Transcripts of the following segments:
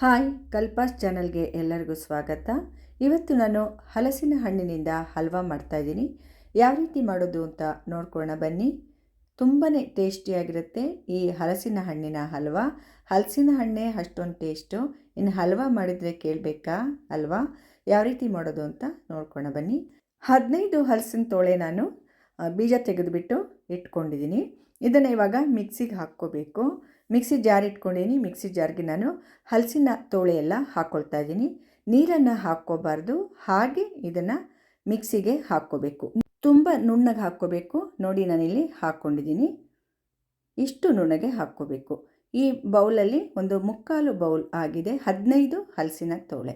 Hi, ಕಲ್ಪಾಸ್ ಚಾನಲ್ಗೆ ಎಲ್ಲರಿಗೂ ಸ್ವಾಗತ. ಇವತ್ತು ನಾನು ಹಲಸಿನ ಹಣ್ಣಿನಿಂದ ಹಲ್ವಾ ಮಾಡ್ತಾಯಿದ್ದೀನಿ ಯಾವ ರೀತಿ ಮಾಡೋದು ಅಂತ ನೋಡ್ಕೊಳ್ಳೋಣ, ಬನ್ನಿ. ತುಂಬಾ ಟೇಸ್ಟಿಯಾಗಿರುತ್ತೆ ಈ ಹಲಸಿನ ಹಣ್ಣಿನ ಹಲ್ವಾ. ಹಲಸಿನ ಹಣ್ಣೇ ಅಷ್ಟೊಂದು ಟೇಸ್ಟು. ಇನ್ನು ಹಲ್ವಾ ಮಾಡಿದರೆ ಕೇಳಬೇಕಾ? ಅಲ್ವಾ? ಯಾವ ರೀತಿ ಮಾಡೋದು ಅಂತ ನೋಡ್ಕೊಳ್ಳೋಣ, ಬನ್ನಿ. ಹದಿನೈದು ಹಲಸಿನ ತೋಳೆ ನಾನು ಬೀಜ ತೆಗೆದುಬಿಟ್ಟು ಇಟ್ಕೊಂಡಿದ್ದೀನಿ. ಇದನ್ನು ಇವಾಗ ಮಿಕ್ಸಿಗೆ ಹಾಕ್ಕೋಬೇಕು. ಮಿಕ್ಸಿ ಜಾರ್ ಇಟ್ಕೊಂಡಿದ್ದೀನಿ ಮಿಕ್ಸಿ ಜಾರ್ಗೆ ನಾನು ಹಲಸಿನ ತೋಳೆ ಎಲ್ಲ ಹಾಕ್ಕೊಳ್ತಾ ಇದ್ದೀನಿ ನೀರನ್ನು ಹಾಕ್ಕೋಬಾರ್ದು. ಹಾಗೆ ಇದನ್ನು ಮಿಕ್ಸಿಗೆ ಹಾಕ್ಕೋಬೇಕು. ತುಂಬ ನುಣ್ಣಗೆ ಹಾಕ್ಕೋಬೇಕು. ನೋಡಿ ನಾನಿಲ್ಲಿ ಹಾಕ್ಕೊಂಡಿದ್ದೀನಿ ಇಷ್ಟು ನುಣ್ಣಗೆ ಹಾಕ್ಕೋಬೇಕು. ಈ ಬೌಲಲ್ಲಿ ಒಂದು ಮುಕ್ಕಾಲು ಬೌಲ್ ಆಗಿದೆ ಹದಿನೈದು ಹಲಸಿನ ತೋಳೆ.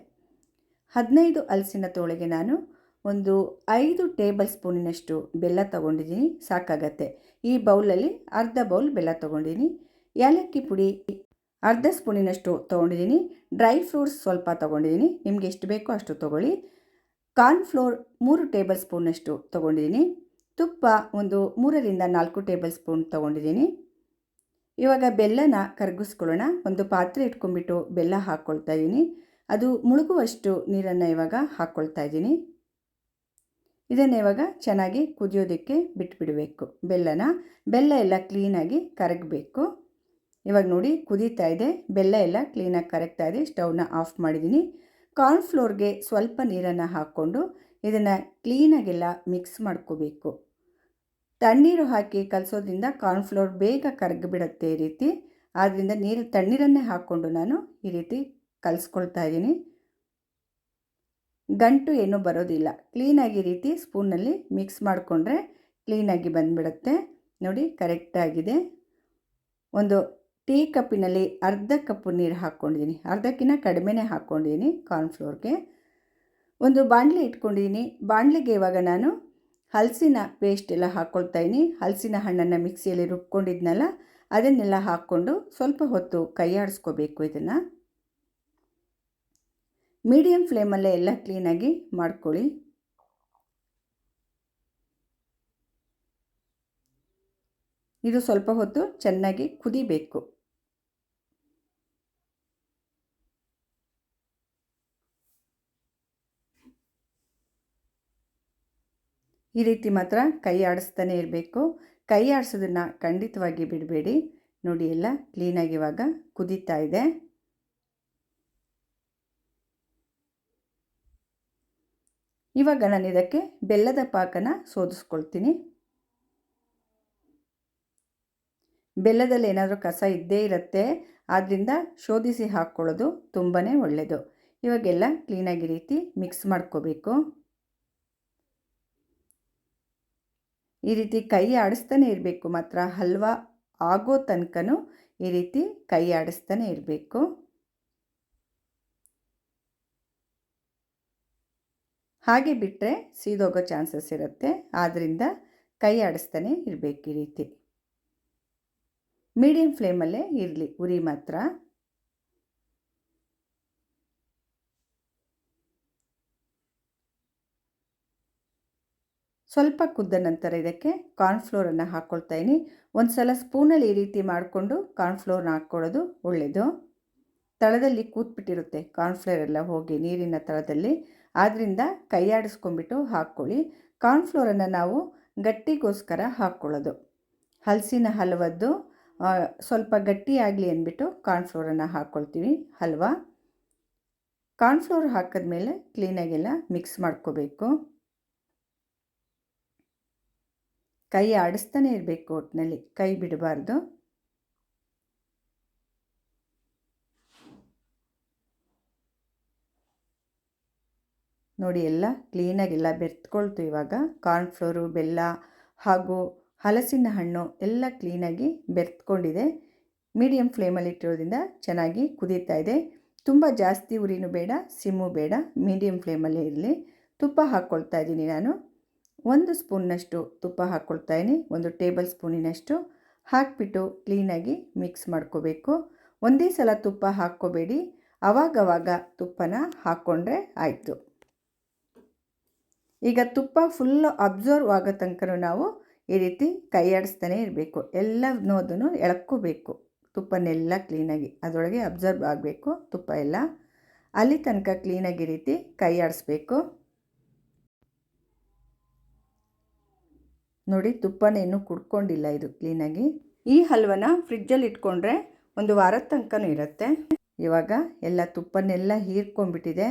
ಹದಿನೈದು ಹಲಸಿನ ತೋಳೆಗೆ ನಾನು ಒಂದು ಐದು ಟೇಬಲ್ ಸ್ಪೂನಿನಷ್ಟು ಬೆಲ್ಲ ತಗೊಂಡಿದ್ದೀನಿ ಸಾಕಾಗತ್ತೆ. ಈ ಬೌಲಲ್ಲಿ ಅರ್ಧ ಬೌಲ್ ಬೆಲ್ಲ ತೊಗೊಂಡಿದ್ದೀನಿ ಏಲಕ್ಕಿ ಪುಡಿ ಅರ್ಧ ಸ್ಪೂನಿನಷ್ಟು ತೊಗೊಂಡಿದ್ದೀನಿ. ಡ್ರೈ ಫ್ರೂಟ್ಸ್ ಸ್ವಲ್ಪ ತೊಗೊಂಡಿದ್ದೀನಿ. ನಿಮಗೆ ಎಷ್ಟು ಬೇಕೋ ಅಷ್ಟು ತೊಗೊಳ್ಳಿ. ಕಾರ್ನ್ಫ್ಲೋರ್ ಮೂರು ಟೇಬಲ್ ಸ್ಪೂನಷ್ಟು ತೊಗೊಂಡಿದ್ದೀನಿ. ತುಪ್ಪ ಒಂದು ಮೂರರಿಂದ ನಾಲ್ಕು ಟೇಬಲ್ ಸ್ಪೂನ್ ತೊಗೊಂಡಿದ್ದೀನಿ. ಇವಾಗ ಬೆಲ್ಲನ ಕರಗಿಸ್ಕೊಳ್ಳೋಣ. ಒಂದು ಪಾತ್ರೆ ಇಟ್ಕೊಂಡ್ಬಿಟ್ಟು ಬೆಲ್ಲ ಹಾಕ್ಕೊಳ್ತಾ ಇದ್ದೀನಿ. ಅದು ಮುಳುಗುವಷ್ಟು ನೀರನ್ನು ಇವಾಗ ಹಾಕ್ಕೊಳ್ತಾ ಇದ್ದೀನಿ. ಇದನ್ನು ಇವಾಗ ಚೆನ್ನಾಗಿ ಕುದಿಯೋದಕ್ಕೆ ಬಿಟ್ಬಿಡಬೇಕು ಬೆಲ್ಲನ. ಬೆಲ್ಲ ಎಲ್ಲ ಕ್ಲೀನಾಗಿ ಕರಗಬೇಕು. ಇವಾಗ ನೋಡಿ ಕುದೀತಾ ಇದೆ, ಬೆಲ್ಲ ಎಲ್ಲ ಕ್ಲೀನಾಗಿ ಇದೆ, ಸ್ಟವ್ನ ಆಫ್ ಮಾಡಿದ್ದೀನಿ. ಕಾರ್ನ್ಫ್ಲೋರ್ಗೆ ಸ್ವಲ್ಪ ನೀರನ್ನು ಹಾಕ್ಕೊಂಡು ಇದನ್ನು ಕ್ಲೀನಾಗೆಲ್ಲ ಮಿಕ್ಸ್ ಮಾಡ್ಕೋಬೇಕು. ತಣ್ಣೀರು ಹಾಕಿ ಕಲಸೋದ್ರಿಂದ ಕಾರ್ನ್ಫ್ಲೋರ್ ಬೇಗ ಕರಗಿಬಿಡುತ್ತೆ ಈ ರೀತಿ. ಆದ್ದರಿಂದ ನೀರು, ತಣ್ಣೀರನ್ನೇ ಹಾಕ್ಕೊಂಡು ನಾನು ಈ ರೀತಿ ಕಲಿಸ್ಕೊಳ್ತಾ ಇದ್ದೀನಿ. ಗಂಟು ಏನೂ ಬರೋದಿಲ್ಲ. ಕ್ಲೀನಾಗಿ ಈ ರೀತಿ ಸ್ಪೂನಲ್ಲಿ ಮಿಕ್ಸ್ ಮಾಡಿಕೊಂಡ್ರೆ ಕ್ಲೀನಾಗಿ ಬಂದುಬಿಡುತ್ತೆ. ನೋಡಿ ಕರೆಕ್ಟಾಗಿದೆ ಒಂದು ಟೀ ಕಪ್ಪಿನಲ್ಲಿ ಅರ್ಧ ಕಪ್ಪು ನೀರು ಹಾಕ್ಕೊಂಡಿದ್ದೀನಿ. ಅರ್ಧಕ್ಕಿಂತ ಕಡಿಮೆನೇ ಹಾಕ್ಕೊಂಡಿದ್ದೀನಿ ಕಾರ್ನ್ಫ್ಲೋರ್ಗೆ ಒಂದು ಬಾಣಲೆ ಇಟ್ಕೊಂಡಿದ್ದೀನಿ. ಬಾಣಲೆಗೆ ಇವಾಗ ನಾನು ಹಲಸಿನ ಪೇಸ್ಟ್ ಎಲ್ಲ ಹಾಕ್ಕೊಳ್ತಾ ಇದ್ದೀನಿ. ಹಲಸಿನ ಹಣ್ಣನ್ನು ಮಿಕ್ಸಿಯಲ್ಲಿ ರುಬ್ಕೊಂಡಿದ್ನಲ್ಲ, ಅದನ್ನೆಲ್ಲ ಹಾಕ್ಕೊಂಡು ಸ್ವಲ್ಪ ಹೊತ್ತು ಕೈಯಾಡಿಸ್ಕೋಬೇಕು ಇದನ್ನು. ಮೀಡಿಯಮ್ ಫ್ಲೇಮಲ್ಲೇ ಎಲ್ಲ ಕ್ಲೀನಾಗಿ ಮಾಡ್ಕೊಳ್ಳಿ. ಇದು ಸ್ವಲ್ಪ ಹೊತ್ತು ಚೆನ್ನಾಗಿ ಕುದಿಬೇಕು. ಈ ರೀತಿ ಮಾತ್ರ ಕೈ ಆಡಿಸ್ತಾನೆ ಇರಬೇಕು. ಕೈ ಆಡಿಸೋದನ್ನು ಖಂಡಿತವಾಗಿ ಬಿಡಬೇಡಿ. ನೋಡಿ ಎಲ್ಲ ಕ್ಲೀನಾಗಿ ಇವಾಗ ಕುದೀತಾ ಇದೆ. ಇವಾಗ ನಾನು ಇದಕ್ಕೆ ಬೆಲ್ಲದ ಪಾಕನ ಸೋದಿಸ್ಕೊಳ್ತೀನಿ. ಬೆಲ್ಲದಲ್ಲಿ ಏನಾದರೂ ಕಸ ಇದ್ದೇ ಇರುತ್ತೆ ಆದ್ದರಿಂದ ಶೋಧಿಸಿ ಹಾಕ್ಕೊಳ್ಳೋದು ತುಂಬಾ ಒಳ್ಳೆಯದು ಇವಾಗೆಲ್ಲ ಕ್ಲೀನಾಗಿ ರೀತಿ ಮಿಕ್ಸ್ ಮಾಡ್ಕೋಬೇಕು. ಈ ರೀತಿ ಕೈ ಆಡಿಸ್ತಾನೆ ಇರಬೇಕು, ಮಾತ್ರ ಹಲ್ವಾ ಆಗೋ ತನಕನೂ ಈ ರೀತಿ ಕೈ ಆಡಿಸ್ತಾನೆ ಇರಬೇಕು. ಹಾಗೆ ಬಿಟ್ಟರೆ ಸೀದೋಗೋ ಚಾನ್ಸಸ್ ಇರುತ್ತೆ ಆದ್ದರಿಂದ ಕೈ ಆಡಿಸ್ತಾನೆ ಇರಬೇಕು ಈ ರೀತಿ. ಮೀಡಿಯಮ್ ಫ್ಲೇಮಲ್ಲೇ ಇರಲಿ, ಉರಿ ಮಾತ್ರ. ಸ್ವಲ್ಪ ಕುದ್ದ ನಂತರ ಇದಕ್ಕೆ ಕಾರ್ನ್ಫ್ಲೋರನ್ನು ಹಾಕ್ಕೊಳ್ತಾ ಇದ್ದೀನಿ ಒಂದು ಸಲ ಸ್ಪೂನಲ್ಲಿ ಈ ರೀತಿ ಮಾಡಿಕೊಂಡು ಕಾರ್ನ್ಫ್ಲೋರ್ನ ಹಾಕ್ಕೊಳ್ಳೋದು ಒಳ್ಳೆಯದು ತಳದಲ್ಲಿ ಕೂತ್ಬಿಟ್ಟಿರುತ್ತೆ ಕಾರ್ನ್ಫ್ಲೋರ್ ಎಲ್ಲ ಹೋಗಿ ನೀರಿನ ತಳದಲ್ಲಿ. ಆದ್ದರಿಂದ ಕೈಯಾಡಿಸ್ಕೊಂಡ್ಬಿಟ್ಟು ಹಾಕ್ಕೊಳ್ಳಿ. ಕಾರ್ನ್ಫ್ಲೋರನ್ನು ನಾವು ಗಟ್ಟಿಗೋಸ್ಕರ ಹಾಕ್ಕೊಳ್ಳೋದು. ಹಲಸಿನ ಹಲ್ವದ್ದು ಸ್ವಲ್ಪ ಗಟ್ಟಿಯಾಗಲಿ ಅಂದ್ಬಿಟ್ಟು ಕಾರ್ನ್ಫ್ಲೋರನ್ನು ಹಾಕ್ಕೊಳ್ತೀವಿ ಹಲ್ವಾ ಕಾರ್ನ್ಫ್ಲೋರ್ ಹಾಕಿದ್ಮೇಲೆ ಕ್ಲೀನಾಗೆಲ್ಲ ಮಿಕ್ಸ್ ಮಾಡ್ಕೋಬೇಕು. ಕೈ ಆಡಿಸ್ತಾನೆ ಇರಬೇಕು ಒಟ್ಟಿನಲ್ಲಿ ಕೈ ಬಿಡಬಾರ್ದು. ನೋಡಿ ಎಲ್ಲ ಕ್ಲೀನಾಗೆಲ್ಲ ಬೆರೆತ್ಕೊಳ್ತು ಇವಾಗ. ಕಾರ್ನ್ಫ್ಲೋರು ಬೆಲ್ಲ ಹಾಗೂ ಹಲಸಿನ ಹಣ್ಣು ಎಲ್ಲ ಕ್ಲೀನಾಗಿ ಬೆರ್ತ್ಕೊಂಡಿದೆ. ಮೀಡಿಯಮ್ ಫ್ಲೇಮಲ್ಲಿ ಇಟ್ಟಿರೋದ್ರಿಂದ ಚೆನ್ನಾಗಿ ಕುದೀತಾ ಇದೆ. ತುಂಬ ಜಾಸ್ತಿ ಉರಿನೂ ಬೇಡ, ಸಿಮ್ಮು ಬೇಡ ಮೀಡಿಯಮ್ ಫ್ಲೇಮಲ್ಲೇ ಇರಲಿ. ತುಪ್ಪ ಹಾಕ್ಕೊಳ್ತಾ ಇದ್ದೀನಿ ನಾನು. ಒಂದು ಸ್ಪೂನ್ನಷ್ಟು ತುಪ್ಪ ಹಾಕ್ಕೊಳ್ತಾ ಇದ್ದೀನಿ. ಒಂದು ಟೇಬಲ್ ಸ್ಪೂನಿನಷ್ಟು ಹಾಕಿಬಿಟ್ಟು ಕ್ಲೀನಾಗಿ ಮಿಕ್ಸ್ ಮಾಡ್ಕೋಬೇಕು. ಒಂದೇ ಸಲ ತುಪ್ಪ ಹಾಕ್ಕೋಬೇಡಿ. ಆವಾಗವಾಗ ತುಪ್ಪನ ಹಾಕ್ಕೊಂಡ್ರೆ ಆಯಿತು. ಈಗ ತುಪ್ಪ ಫುಲ್ಲು ಅಬ್ಸರ್ವ್ ಆಗೋ ತನಕ ನಾವು ಈ ರೀತಿ ಕೈ ಆಡಿಸ್ತಾನೆ ಇರಬೇಕು. ಎಲ್ಲನೋದನ್ನು ಎಳ್ಕೋಬೇಕು. ತುಪ್ಪನೆಲ್ಲ ಕ್ಲೀನಾಗಿ, ಅದರೊಳಗೆ ಅಬ್ಸರ್ವ್ ಆಗಬೇಕು ತುಪ್ಪ ಎಲ್ಲ. ಅಲ್ಲಿ ತನಕ ಕ್ಲೀನಾಗಿ ರೀತಿ ಕೈ ಆಡಿಸ್ಬೇಕು. ನೋಡಿ, ತುಪ್ಪನ ಇನ್ನೂ ಕುಡ್ಕೊಂಡಿಲ್ಲ ಇದು ಕ್ಲೀನಾಗಿ. ಈ ಹಲ್ವನ ಫ್ರಿಜ್ಜಲ್ಲಿ ಇಟ್ಕೊಂಡ್ರೆ ಒಂದು ವಾರದ ತನಕನೂ ಇರುತ್ತೆ. ಇವಾಗ ಎಲ್ಲ ತುಪ್ಪನೆಲ್ಲ ಹೀರ್ಕೊಂಡ್ಬಿಟ್ಟಿದೆ.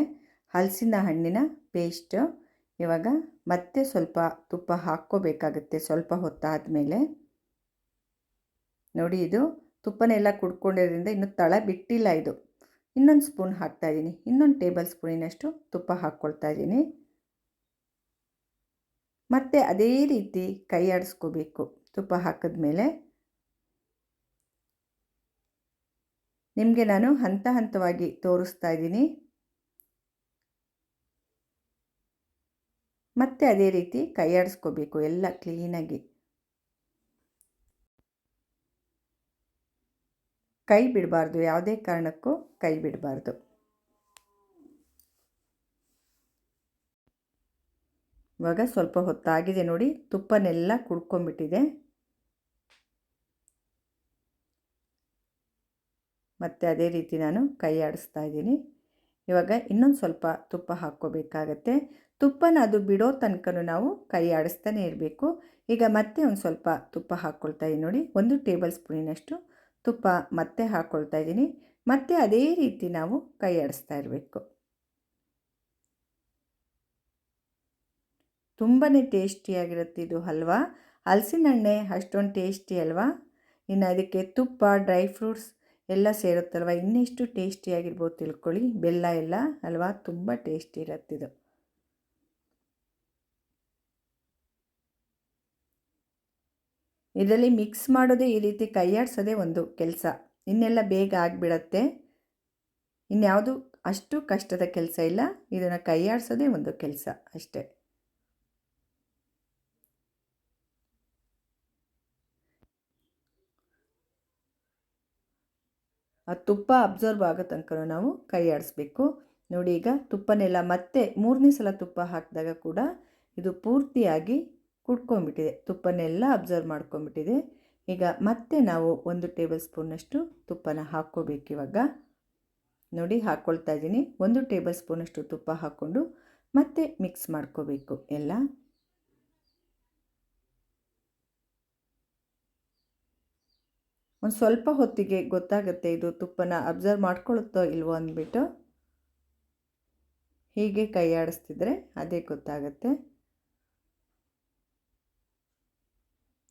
ಹಲಸಿನ ಹಣ್ಣಿನ ಪೇಸ್ಟ್. ಇವಾಗ ಮತ್ತೆ ಸ್ವಲ್ಪ ತುಪ್ಪ ಹಾಕ್ಕೋಬೇಕಾಗುತ್ತೆ, ಸ್ವಲ್ಪ ಹೊತ್ತಾದ ಮೇಲೆ ನೋಡಿ ಇದು ತುಪ್ಪನೆಲ್ಲ ಕುಡ್ಕೊಂಡಿರೋದ್ರಿಂದ ಇನ್ನೂ ತಳ ಬಿಟ್ಟಿಲ್ಲ ಇದು. ಇನ್ನೊಂದು ಸ್ಪೂನ್ ಹಾಕ್ತಾಯಿದ್ದೀನಿ ಇನ್ನೊಂದು ಟೇಬಲ್ ಸ್ಪೂನಿನಷ್ಟು ತುಪ್ಪ ಹಾಕ್ಕೊಳ್ತಾ ಇದ್ದೀನಿ. ಮತ್ತೆ ಅದೇ ರೀತಿ ಕೈ ಆಡಿಸ್ಕೋಬೇಕು. ತುಪ್ಪ ಹಾಕಿದ ಮೇಲೆ ನಿಮಗೆ ನಾನು ಹಂತ ಹಂತವಾಗಿ ತೋರಿಸ್ತಾ ಇದ್ದೀನಿ. ಮತ್ತೆ ಅದೇ ರೀತಿ ಕೈ ಆಡಿಸ್ಕೋಬೇಕು, ಎಲ್ಲ ಕ್ಲೀನಾಗಿ ಕೈ ಬಿಡಬಾರ್ದು, ಯಾವುದೇ ಕಾರಣಕ್ಕೂ ಕೈ ಬಿಡಬಾರ್ದು. ಇವಾಗ ಸ್ವಲ್ಪ ಹೊತ್ತಾಗಿದೆ ನೋಡಿ, ತುಪ್ಪನೆಲ್ಲ ಕುಡ್ಕೊಂಬಿಟ್ಟಿದೆ ಮತ್ತು ಅದೇ ರೀತಿ ನಾನು ಕೈ ಆಡಿಸ್ತಾ ಇದ್ದೀನಿ. ಇವಾಗ ಇನ್ನೊಂದು ಸ್ವಲ್ಪ ತುಪ್ಪ ಹಾಕ್ಕೋಬೇಕಾಗತ್ತೆ. ತುಪ್ಪನ ಅದು ಬಿಡೋ ತನಕ ನಾವು ಕೈ ಆಡಿಸ್ತಾನೆ ಇರಬೇಕು. ಈಗ ಮತ್ತೆ ಒಂದು ಸ್ವಲ್ಪ ತುಪ್ಪ ಹಾಕ್ಕೊಳ್ತಾ ಇದ್ದೀನಿ ನೋಡಿ. ಒಂದು ಟೇಬಲ್ ಸ್ಪೂನಿನಷ್ಟು ತುಪ್ಪ ಮತ್ತೆ ಹಾಕ್ಕೊಳ್ತಾ ಇದ್ದೀನಿ ಮತ್ತೆ ಅದೇ ರೀತಿ ನಾವು ಕೈ ಆಡಿಸ್ತಾ ಇರಬೇಕು ತುಂಬಾ ಟೇಸ್ಟಿಯಾಗಿರುತ್ತೆ ಇದು ಹಲ್ವಾ. ಹಲಸಿನ ಹಣ್ಣೆ ಅಷ್ಟೊಂದು ಟೇಸ್ಟಿ ಅಲ್ವಾ? ಇನ್ನು ಅದಕ್ಕೆ ತುಪ್ಪ, ಡ್ರೈ ಫ್ರೂಟ್ಸ್ ಎಲ್ಲ ಸೇರುತ್ತಲ್ವ? ಇನ್ನೆಷ್ಟು ಟೇಸ್ಟಿಯಾಗಿರ್ಬೋದು ತಿಳ್ಕೊಳ್ಳಿ. ಬೆಲ್ಲ ಎಲ್ಲ ಅಲ್ವಾ? ತುಂಬ ಟೇಸ್ಟಿ ಇರುತ್ತಿದು ಇದರಲ್ಲಿ ಮಿಕ್ಸ್ ಮಾಡೋದೇ ಈ ರೀತಿ ಕೈಯಾಡಿಸೋದೇ ಒಂದು ಕೆಲಸ. ಇನ್ನೆಲ್ಲ ಬೇಗ ಆಗಿಬಿಡತ್ತೆ. ಇನ್ಯಾವುದು ಅಷ್ಟು ಕಷ್ಟದ ಕೆಲಸ ಇಲ್ಲ. ಇದನ್ನು ಕೈಯಾಡಿಸೋದೇ ಒಂದು ಕೆಲಸ ಅಷ್ಟೇ. ಆ ತುಪ್ಪ ಅಬ್ಸರ್ವ್ ಆಗೋ ತನಕ ನಾವು ಕೈ ಆಡಿಸ್ಬೇಕು ನೋಡಿ ಈಗ ತುಪ್ಪನೆಲ್ಲ ಮತ್ತೆ ಮೂರನೇ ಸಲ ತುಪ್ಪ ಹಾಕಿದಾಗ ಕೂಡ ಇದು ಪೂರ್ತಿಯಾಗಿ ಕುಡ್ಕೊಂಡ್ಬಿಟ್ಟಿದೆ. ತುಪ್ಪನೆಲ್ಲ ಅಬ್ಸರ್ವ್ ಮಾಡ್ಕೊಂಬಿಟ್ಟಿದೆ ಈಗ ಮತ್ತೆ ನಾವು ಒಂದು ಟೇಬಲ್ ಸ್ಪೂನಷ್ಟು ತುಪ್ಪನ ಹಾಕ್ಕೋಬೇಕಿವಾಗ ನೋಡಿ, ಹಾಕ್ಕೊಳ್ತಾ ಇದ್ದೀನಿ. ಒಂದು ಟೇಬಲ್ ಸ್ಪೂನಷ್ಟು ತುಪ್ಪ ಹಾಕ್ಕೊಂಡು ಮತ್ತೆ ಮಿಕ್ಸ್ ಮಾಡ್ಕೋಬೇಕು ಎಲ್ಲ. ಒಂದು ಸ್ವಲ್ಪ ಹೊತ್ತಿಗೆ ಗೊತ್ತಾಗುತ್ತೆ ಇದು ತುಪ್ಪನ ಅಬ್ಸರ್ವ್ ಮಾಡ್ಕೊಳ್ಳುತ್ತೋ ಇಲ್ವೋ ಅಂದ್ಬಿಟ್ಟು. ಹೀಗೆ ಕೈ ಆಡಿಸ್ತಿದ್ರೆ ಅದೇ ಗೊತ್ತಾಗುತ್ತೆ.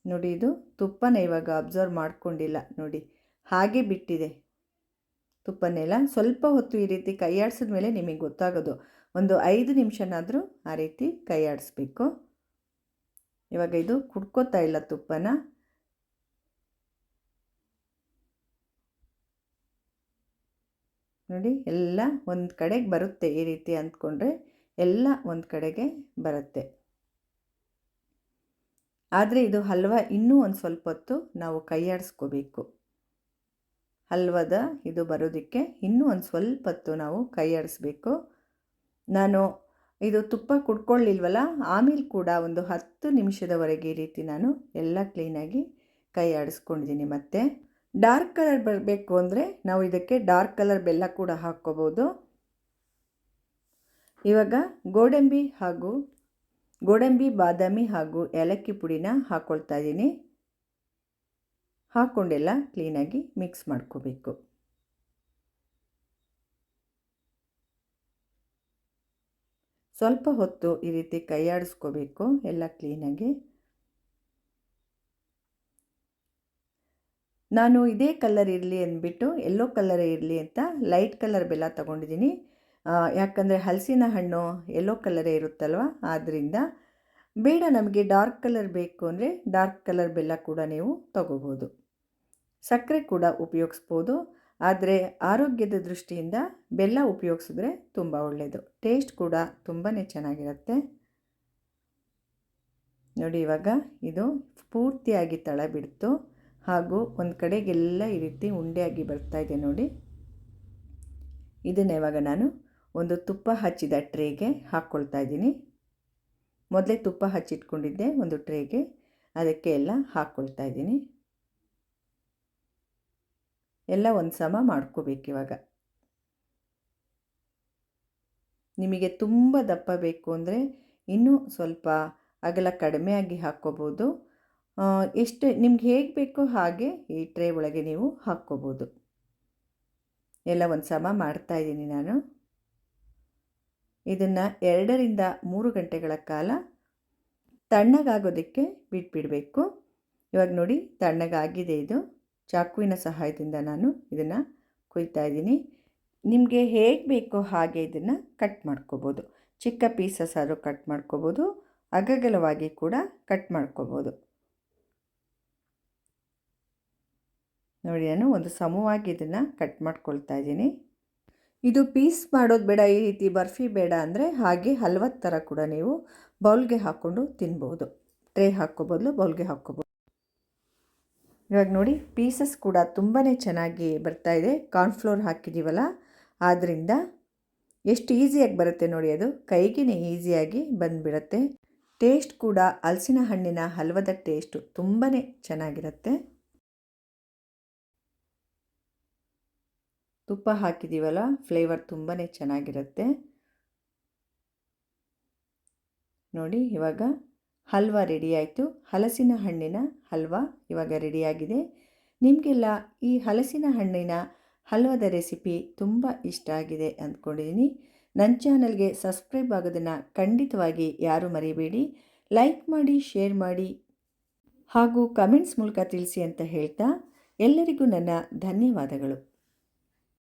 ನೋಡಿ, ಇದು ತುಪ್ಪನ ಇವಾಗ ಅಬ್ಸರ್ವ್ ಮಾಡಿಕೊಂಡಿಲ್ಲ ನೋಡಿ. ಹಾಗೆ ಬಿಟ್ಟಿದೆ. ತುಪ್ಪನೆಲ್ಲ ಸ್ವಲ್ಪ ಹೊತ್ತು ಈ ರೀತಿ ಕೈ ಆಡಿಸಿದ ಮೇಲೆ ನಿಮಗೆ ಗೊತ್ತಾಗೋದು. ಒಂದು ಐದು ನಿಮಿಷನಾದರೂ ಆ ರೀತಿ ಕೈ ಆಡಿಸ್ಬೇಕು. ಇವಾಗ ಇದು ಕುಡ್ಕೋತಾ ಇಲ್ಲ ತುಪ್ಪನ. ನೋಡಿ, ಎಲ್ಲ ಒಂದು ಕಡೆಗೆ ಬರುತ್ತೆ ಈ ರೀತಿ ಅಂದ್ಕೊಂಡ್ರೆ ಎಲ್ಲ ಒಂದು ಕಡೆಗೆ ಬರುತ್ತೆ. ಆದರೆ ಇದು ಹಲ್ವ ಇನ್ನೂ ಒಂದು ಸ್ವಲ್ಪ ಹೊತ್ತು ನಾವು ಕೈಯಾಡಿಸ್ಕೋಬೇಕು. ಹಲ್ವದ ಇದು ಬರೋದಕ್ಕೆ ಇನ್ನೂ ಒಂದು ಸ್ವಲ್ಪ ಹೊತ್ತು ನಾವು ಕೈಯಾಡಿಸ್ಬೇಕು. ನಾನು ಇದು ತುಪ್ಪ ಕುಡ್ಕೊಳ್ಳಿಲ್ವಲ್ಲ, ಆಮೇಲೆ ಕೂಡ ಒಂದು ಹತ್ತು ನಿಮಿಷದವರೆಗೆ ಈ ರೀತಿ ನಾನು ಎಲ್ಲ ಕ್ಲೀನಾಗಿ ಕೈ ಆಡಿಸ್ಕೊಂಡಿದ್ದೀನಿ ಮತ್ತೆ. ಡಾರ್ಕ್ ಕಲರ್ ಬರಬೇಕು ಅಂದರೆ ನಾವು ಇದಕ್ಕೆ ಡಾರ್ಕ್ ಕಲರ್ ಬೆಲ್ಲ ಕೂಡ ಹಾಕ್ಕೋಬೋದು. ಇವಾಗ ಗೋಡಂಬಿ ಹಾಗೂ ಗೋಡಂಬಿ, ಬಾದಾಮಿ ಹಾಗೂ ಏಲಕ್ಕಿ ಪುಡಿನ ಹಾಕ್ಕೊಳ್ತಾ ಇದ್ದೀನಿ. ಹಾಕ್ಕೊಂಡೆಲ್ಲ ಕ್ಲೀನಾಗಿ ಮಿಕ್ಸ್ ಮಾಡ್ಕೋಬೇಕು. ಸ್ವಲ್ಪ ಹೊತ್ತು ಈ ರೀತಿ ಕೈಯಾಡಿಸ್ಕೋಬೇಕು, ಎಲ್ಲ ಕ್ಲೀನಾಗಿ ನಾನು ಇದೇ ಕಲರ್ ಇರಲಿ ಅಂದ್ಬಿಟ್ಟು ಎಲ್ಲೋ ಕಲರ್ ಇರಲಿ ಅಂತ ಲೈಟ್ ಕಲರ್ ಬೆಲ್ಲ ತೊಗೊಂಡಿದ್ದೀನಿ. ಯಾಕಂದರೆ ಹಲಸಿನ ಹಣ್ಣು ಯೆಲ್ಲೋ ಕಲರೇ ಇರುತ್ತಲ್ವ? ಆದ್ದರಿಂದ ಬೇಡ ನಮಗೆ ಡಾರ್ಕ್ ಕಲರ್ ಬೇಕು ಅಂದರೆ ಡಾರ್ಕ್ ಕಲರ್ ಬೆಲ್ಲ ಕೂಡ ನೀವು ತಗೋಬೋದು. ಸಕ್ಕರೆ ಕೂಡ ಉಪಯೋಗಿಸ್ಬೋದು. ಆದರೆ ಆರೋಗ್ಯದ ದೃಷ್ಟಿಯಿಂದ ಬೆಲ್ಲ ಉಪಯೋಗಿಸಿದ್ರೆ ತುಂಬ ಒಳ್ಳೆಯದು ಟೇಸ್ಟ್ ಕೂಡ ತುಂಬಾ ಚೆನ್ನಾಗಿರುತ್ತೆ. ನೋಡಿ ಇವಾಗ ಇದು ಪೂರ್ತಿಯಾಗಿ ತಳ ಬಿಡ್ತು ಹಾಗೂ ಒಂದು ಕಡೆಗೆಲ್ಲ ಈ ರೀತಿ ಉಂಡೆಯಾಗಿ ಇದೆ ನೋಡಿ. ಇದನ್ನು ಇವಾಗ ನಾನು ಒಂದು ತುಪ್ಪ ಹಚ್ಚಿದ ಟ್ರೇಗೆ ಹಾಕ್ಕೊಳ್ತಾ ಇದ್ದೀನಿ. ಮೊದಲೇ ತುಪ್ಪ ಹಚ್ಚಿಟ್ಕೊಂಡಿದ್ದೆ, ಒಂದು ಟ್ರೇಗೆ. ಅದಕ್ಕೆ ಎಲ್ಲ ಹಾಕ್ಕೊಳ್ತಾ ಇದ್ದೀನಿ. ಎಲ್ಲ ಒಂದು ಸಮ ಮಾಡ್ಕೋಬೇಕು ಇವಾಗ. ನಿಮಗೆ ತುಂಬ ದಪ್ಪ ಬೇಕು ಅಂದರೆ ಇನ್ನೂ ಸ್ವಲ್ಪ ಅಗಲ ಕಡಿಮೆಯಾಗಿ ಹಾಕ್ಕೋಬೋದು. ಎಷ್ಟು ನಿಮ್ಗೆ ಹೇಗೆ ಬೇಕೋ ಹಾಗೆ ಈ ಟ್ರೇ ಒಳಗೆ ನೀವು ಹಾಕ್ಕೋಬೋದು. ಎಲ್ಲ ಒಂದು ಸಮ ಮಾಡ್ತಾಯಿದ್ದೀನಿ ನಾನು. ಇದನ್ನು ಎರಡರಿಂದ ಮೂರು ಗಂಟೆಗಳ ಕಾಲ ತಣ್ಣಗಾಗೋದಕ್ಕೆ ಬಿಟ್ಬಿಡಬೇಕು. ಇವಾಗ ನೋಡಿ, ತಣ್ಣಗಾಗಿದೆ ಇದು. ಚಾಕುವಿನ ಸಹಾಯದಿಂದ ನಾನು ಇದನ್ನು ಕುಯ್ತಾ ಇದ್ದೀನಿ. ನಿಮಗೆ ಹೇಗೆ ಬೇಕೋ ಹಾಗೆ ಇದನ್ನು ಕಟ್ ಮಾಡ್ಕೋಬೋದು. ಚಿಕ್ಕ ಪೀಸಸ್ ಆದರೂ ಕಟ್ ಮಾಡ್ಕೋಬೋದು. ಅಗಗಲವಾಗಿ ಕೂಡ ಕಟ್ ಮಾಡ್ಕೋಬೋದು. ನೋಡಿ, ನಾನು ಒಂದು ಸಮವಾಗಿ ಇದನ್ನು ಕಟ್ ಮಾಡ್ಕೊಳ್ತಾ ಇದ್ದೀನಿ. ಇದು ಪೀಸ್ ಮಾಡೋದು ಬೇಡ, ಈ ರೀತಿ ಬರ್ಫಿ ಬೇಡ ಅಂದರೆ ಹಾಗೆ ಹಲ್ವದ ಥರ ಕೂಡ ನೀವು ಬೌಲ್ಗೆ ಹಾಕ್ಕೊಂಡು ತಿನ್ಬೋದು. ಟ್ರೇ ಹಾಕೋ ಬದಲು ಬೌಲ್ಗೆ ಹಾಕ್ಕೋಬೋದು ಇವಾಗ ನೋಡಿ, ಪೀಸಸ್ ಕೂಡ ತುಂಬಾ ಚೆನ್ನಾಗಿ ಬರ್ತಾ ಬರ್ತಾಯಿದೆ ಕಾರ್ನ್ಫ್ಲೋರ್ ಹಾಕಿದ್ದೀವಲ್ಲ ಆದ್ದರಿಂದ ಎಷ್ಟು ಈಸಿಯಾಗಿ ಬರುತ್ತೆ ನೋಡಿ ಅದು. ಕೈಗೆ ಈಸಿಯಾಗಿ ಬಂದುಬಿಡತ್ತೆ. ಟೇಸ್ಟ್ ಕೂಡ ಹಲಸಿನ ಹಣ್ಣಿನ ಹಲ್ವದ ಟೇಸ್ಟು ತುಂಬಾ ಚೆನ್ನಾಗಿರುತ್ತೆ. ತುಪ್ಪ ಹಾಕಿದ್ದೀವಲ್ಲ ಫ್ಲೇವರ್ ತುಂಬಾ ಚೆನ್ನಾಗಿರುತ್ತೆ. ನೋಡಿ, ಇವಾಗ ಹಲ್ವ ರೆಡಿಯಾಯಿತು ಹಲಸಿನ ಹಣ್ಣಿನ ಹಲ್ವ ಇವಾಗ ರೆಡಿಯಾಗಿದೆ ನಿಮಗೆಲ್ಲ ಈ ಹಲಸಿನ ಹಣ್ಣಿನ ಹಲ್ವದ ರೆಸಿಪಿ ತುಂಬ ಇಷ್ಟ ಆಗಿದೆ ಅಂದ್ಕೊಂಡಿದ್ದೀನಿ ನನ್ನ ಚಾನಲ್ಗೆ ಸಬ್ಸ್ಕ್ರೈಬ್ ಆಗೋದನ್ನು ಖಂಡಿತವಾಗಿ ಯಾರು ಮರಿಬೇಡಿ. ಲೈಕ್ ಮಾಡಿ ಶೇರ್ ಮಾಡಿ ಹಾಗೂ ಕಮೆಂಟ್ಸ್ ಮೂಲಕ ತಿಳಿಸಿ ಅಂತ ಹೇಳ್ತಾ ಎಲ್ಲರಿಗೂ ನನ್ನ ಧನ್ಯವಾದಗಳು.